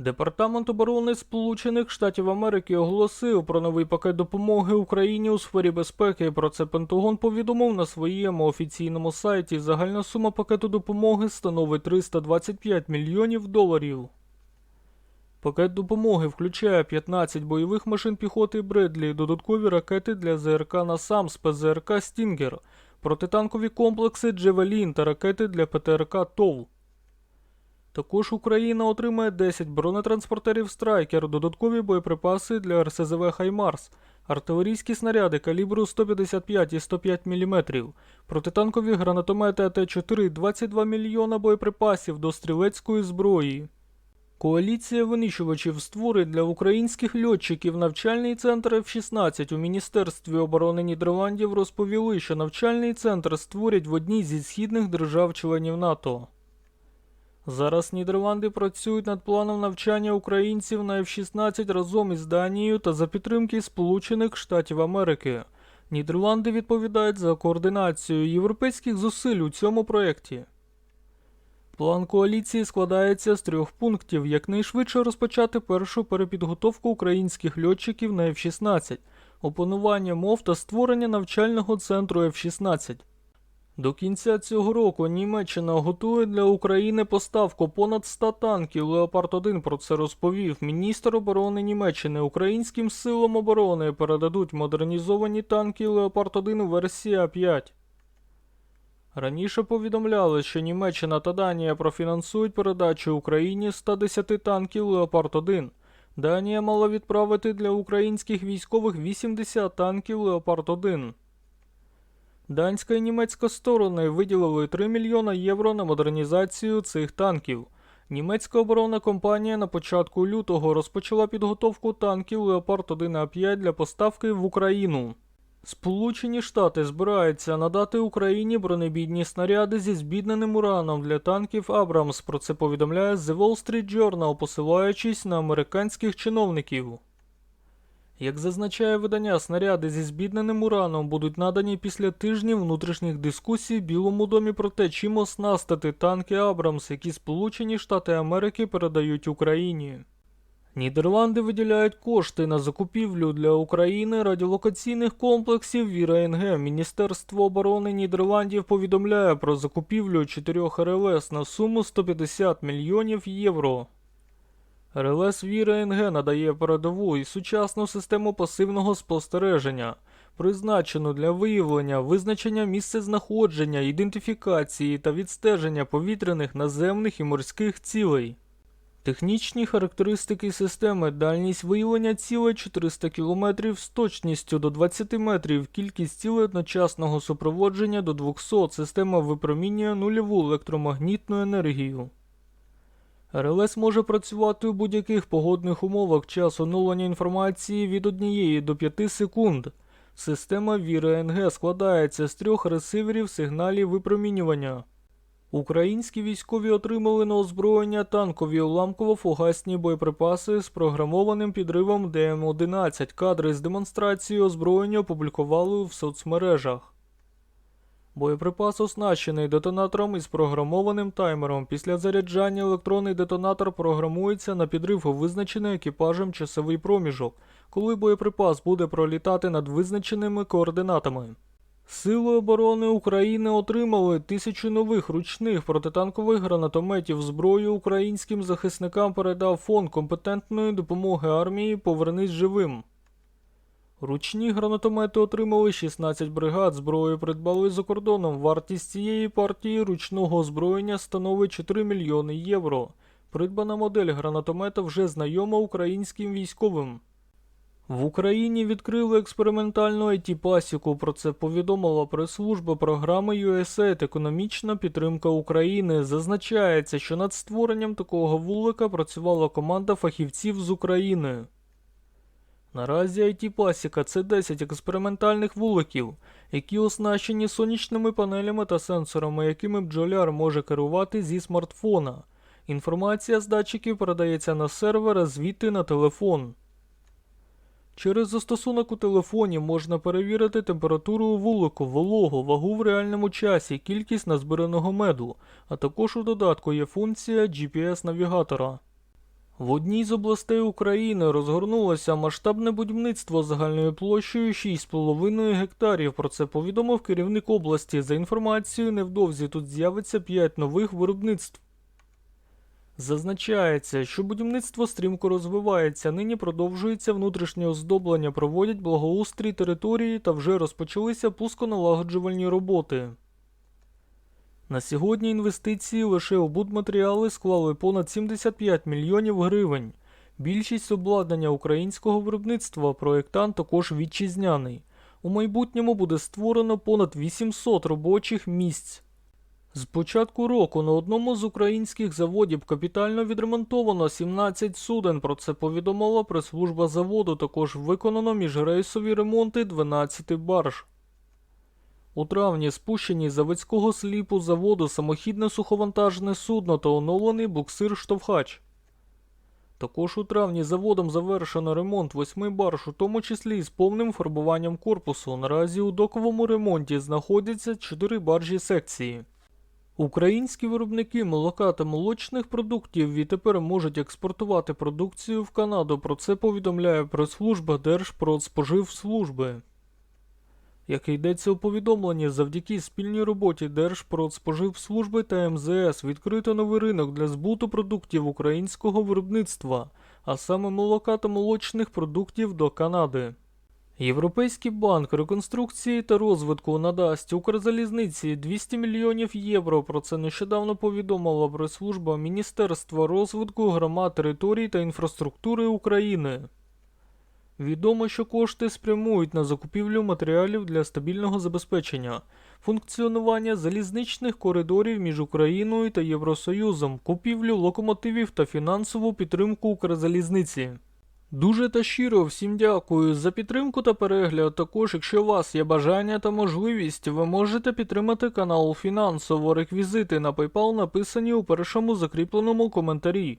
Департамент оборони Сполучених Штатів Америки оголосив про новий пакет допомоги Україні у сфері безпеки. Про це Пентагон повідомив на своєму офіційному сайті. Загальна сума пакету допомоги становить 325 мільйонів доларів. Пакет допомоги включає 15 бойових машин піхоти Бредлі, додаткові ракети для ЗРК «Насам» з ПЗРК Стінгер, протитанкові комплекси Джевелін та ракети для ПТРК ТОВ. Також Україна отримає 10 бронетранспортерів Страйкер, додаткові боєприпаси для РСЗВ Хаймарс, артилерійські снаряди калібру 155 і 105 мм, протитанкові гранатомети АТ-4, 22 мільйона боєприпасів до стрілецької зброї. Коаліція винищувачів створить для українських льотчиків навчальний центр F-16 у Міністерстві оборони Нідерландів розповіли, що навчальний центр створять в одній зі східних держав-членів НАТО. Зараз Нідерланди працюють над планом навчання українців на F-16 разом із Данією та за підтримки Сполучених Штатів Америки. Нідерланди відповідають за координацію європейських зусиль у цьому проєкті. План коаліції складається з трьох пунктів: якнайшвидше розпочати першу перепідготовку українських льотчиків на F-16, опанування мов та створення навчального центру F-16. До кінця цього року Німеччина готує для України поставку понад 100 танків Леопард 1 про це розповів міністр оборони Німеччини. Українським силам оборони передадуть модернізовані танки Леопард 1 версії А5. Раніше повідомляли, що Німеччина та Данія профінансують передачу Україні 110 танків Леопард 1. Данія мала відправити для українських військових 80 танків Леопард 1. Данська і німецька сторони виділили 3 мільйона євро на модернізацію цих танків. Німецька оборонна компанія на початку лютого розпочала підготовку танків Леопард 1 А5 для поставки в Україну. Сполучені Штати збираються надати Україні бронебійні снаряди зі збідненим ураном для танків Абрамс. Про це повідомляє The Wall Street Journal, посилаючись на американських чиновників. Як зазначає видання, снаряди зі збідненим ураном будуть надані після тижнів внутрішніх дискусій Білому домі про те, чим оснастити танки Абрамс, які Сполучені Штати Америки передають Україні. Нідерланди виділяють кошти на закупівлю для України радіолокаційних комплексів Віра НГ. Міністерство оборони Нідерландів повідомляє про закупівлю чотирьох РЛС на суму 150 мільйонів євро. РЛС Віра НГ надає передову і сучасну систему пасивного спостереження, призначену для виявлення, визначення місцезнаходження, ідентифікації та відстеження повітряних, наземних і морських цілей. Технічні характеристики системи дальність виявлення цілей 400 км з точністю до 20 метрів, кількість цілей одночасного супроводження до 200, система випромінює нульову електромагнітну енергію. РЛС може працювати у будь-яких погодних умовах час оновлення інформації від 1 до 5 секунд. Система Віра НГ складається з трьох ресиверів сигналів випромінювання. Українські військові отримали на озброєння танкові уламково-фугасні боєприпаси з програмованим підривом ДМ-11. Кадри з демонстрацією озброєння опублікували в соцмережах. Боєприпас оснащений детонатором із програмованим таймером. Після заряджання електронний детонатор програмується на підрив визначений екіпажем часовий проміжок, коли боєприпас буде пролітати над визначеними координатами. Сили оборони України отримали тисячу нових ручних протитанкових гранатометів. Зброю українським захисникам передав фонд компетентної допомоги армії Повернись живим. Ручні гранатомети отримали 16 бригад, зброю придбали за кордоном. Вартість цієї партії ручного озброєння становить 4 мільйони євро. Придбана модель гранатомета вже знайома українським військовим. В Україні відкрили експериментальну it пасіку Про це повідомила прес-служба програми USAID «Економічна підтримка України. Зазначається, що над створенням такого вулика працювала команда фахівців з України. Наразі IT пасіка це 10 експериментальних вуликів, які оснащені сонячними панелями та сенсорами, якими бджоляр може керувати зі смартфона. Інформація з датчиків передається на сервер, звідти на телефон. Через застосунок у телефоні можна перевірити температуру у вулику, вологу, вагу в реальному часі, кількість назбираного меду, а також у додатку є функція GPS-навігатора. В одній з областей України розгорнулося масштабне будівництво загальною площею 6,5 гектарів. Про це повідомив керівник області. За інформацією, невдовзі тут з'явиться 5 нових виробництв. Зазначається, що будівництво стрімко розвивається, нині продовжується внутрішнє оздоблення, проводять благоустрій території та вже розпочалися пусконалагоджувальні роботи. На сьогодні інвестиції лише у будматеріали склали понад 75 мільйонів гривень. Більшість обладнання українського виробництва проєктант також вітчизняний. У майбутньому буде створено понад 800 робочих місць. З початку року на одному з українських заводів капітально відремонтовано 17 суден. Про це повідомила прес-служба заводу. Також виконано міжрейсові ремонти 12 барж. У травні спущені з заводського сліпу заводу самохідне суховантажне судно та оновлений буксир-штовхач. Також у травні заводом завершено ремонт восьми барж, у тому числі із повним фарбуванням корпусу. Наразі у доковому ремонті знаходяться чотири баржі секції. Українські виробники молока та молочних продуктів відтепер можуть експортувати продукцію в Канаду. Про це повідомляє прес-служба Держпродспоживслужби. Як йдеться у повідомленні, завдяки спільній роботі Держпродспоживслужби та МЗС відкрито новий ринок для збуту продуктів українського виробництва, а саме молока та молочних продуктів до Канади. Європейський банк реконструкції та розвитку надасть Укрзалізниці 200 мільйонів євро. Про це нещодавно повідомила прес-служба Міністерства розвитку громад територій та інфраструктури України. Відомо, що кошти спрямують на закупівлю матеріалів для стабільного забезпечення, функціонування залізничних коридорів між Україною та Євросоюзом, купівлю локомотивів та фінансову підтримку Укрзалізниці. Дуже та щиро всім дякую за підтримку та перегляд. Також, якщо у вас є бажання та можливість, ви можете підтримати канал фінансово. Реквізити на PayPal написані у першому закріпленому коментарі.